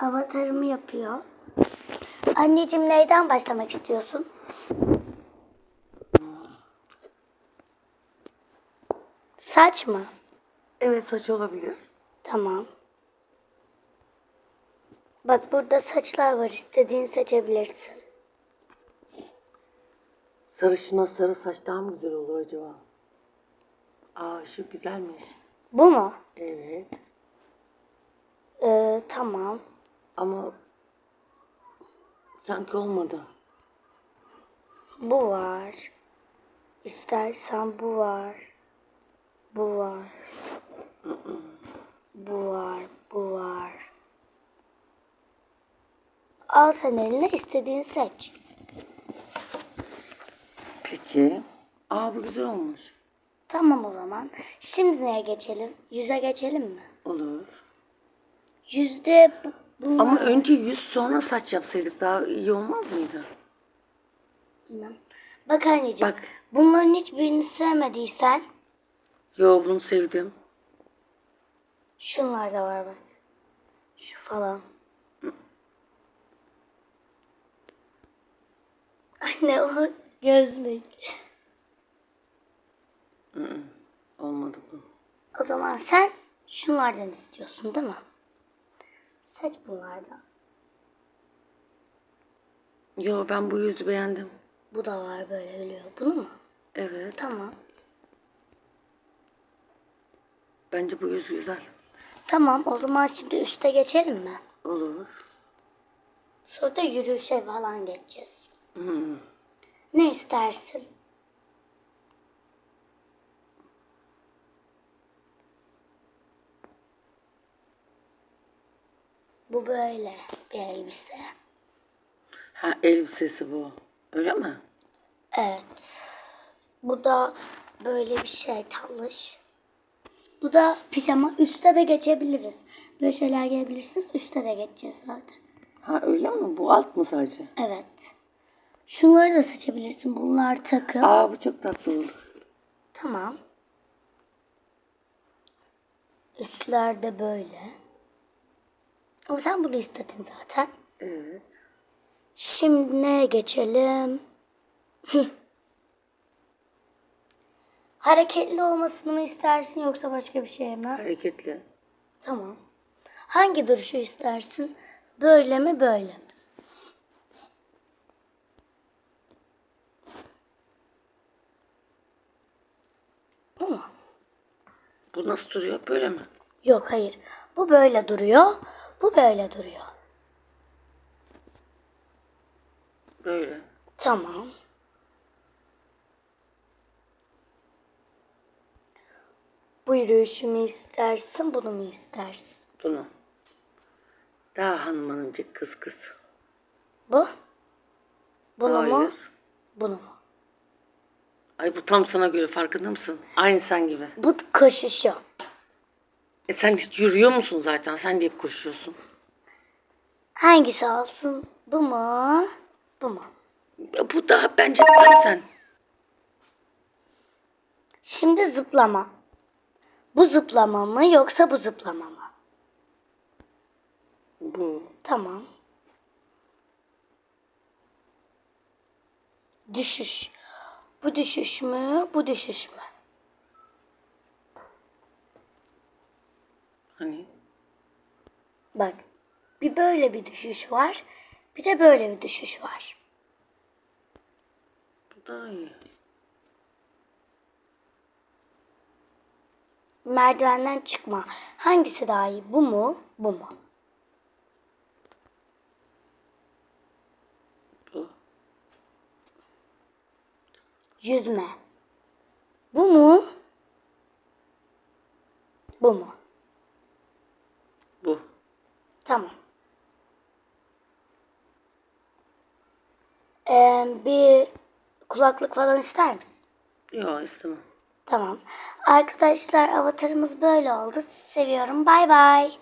avatarımı yapıyor. Anneciğim neyden başlamak istiyorsun? Saç mı? Evet saç olabilir. Tamam. Bak burada saçlar var. İstediğini seçebilirsin. Sarışına sarı saç daha mı güzel olur acaba? Aa şu güzelmiş. Bu mu? Evet. Ee, tamam. Ama sanki olmadı. Bu var. İstersen bu var. Bu var. Bu var. Bu var. Al sen eline istediğini seç. Peki. Aa bu güzel olmuş. Tamam o zaman. Şimdi neye geçelim? Yüze geçelim mi? Olur. Yüzde bu, bunlar- Ama önce yüz sonra saç yapsaydık daha iyi olmaz mıydı? Bilmem. Bak anneciğim. Bak. Bunların hiçbirini sevmediysen Yo bunu sevdim. şunlar da var bak. Şu falan. Anne o gözlük. Olmadı bu. O zaman sen şunlardan istiyorsun değil mi? Seç bunlardan. Yo ben bu yüzü beğendim. Bu da var böyle ölüyor. Bunu mu? Evet. Tamam. Bence bu yüz güzel. Tamam o zaman şimdi üste geçelim mi? Olur. Sonra da yürüyüşe falan geçeceğiz. Hmm. Ne istersin? Bu böyle bir elbise. Ha elbisesi bu. Öyle mi? Evet. Bu da böyle bir şey talış. Bu da pijama. Üste de geçebiliriz. Böyle şeyler gelebilirsin. Üste de geçeceğiz zaten. Ha öyle mi? Bu alt mı sadece? Evet. Şunları da seçebilirsin. Bunlar takım. Aa bu çok tatlı oldu. Tamam. Üstler de böyle. Ama sen bunu istedin zaten. Evet. Şimdi neye geçelim? Hareketli olmasını mı istersin yoksa başka bir şey mi? Hareketli. Tamam. Hangi duruşu istersin? Böyle mi böyle mi? Bu mu? Bu nasıl duruyor? Böyle mi? Yok hayır. Bu böyle duruyor. Bu böyle duruyor. Böyle. Tamam. Bu yürüyüşü mü istersin, bunu mu istersin? Bunu. Daha hanım hanımcık kız kız. Bu? Bunu mu? Hayır. Bunu mu? Ay bu tam sana göre farkında mısın? Aynı sen gibi. Bu koşuşu. E sen hiç yürüyor musun zaten? Sen de hep koşuyorsun. Hangisi olsun? Bu mu? Bu mu? E, Bu daha bence tam sen. Şimdi zıplama. Bu zıplama mı yoksa bu zıplama mı? Bu. Tamam. Düşüş. Bu düşüş mü? Bu düşüş mü? Hani? Bak. Bir böyle bir düşüş var. Bir de böyle bir düşüş var. Bu daha iyi. Merdivenden çıkma. Hangisi daha iyi? Bu mu? Bu mu? Bu. Yüzme. Bu mu? Bu mu? Bu. Tamam. Ee, bir kulaklık falan ister misin? Yok istemem. Tamam. Arkadaşlar avatarımız böyle oldu. Seviyorum. Bay bay.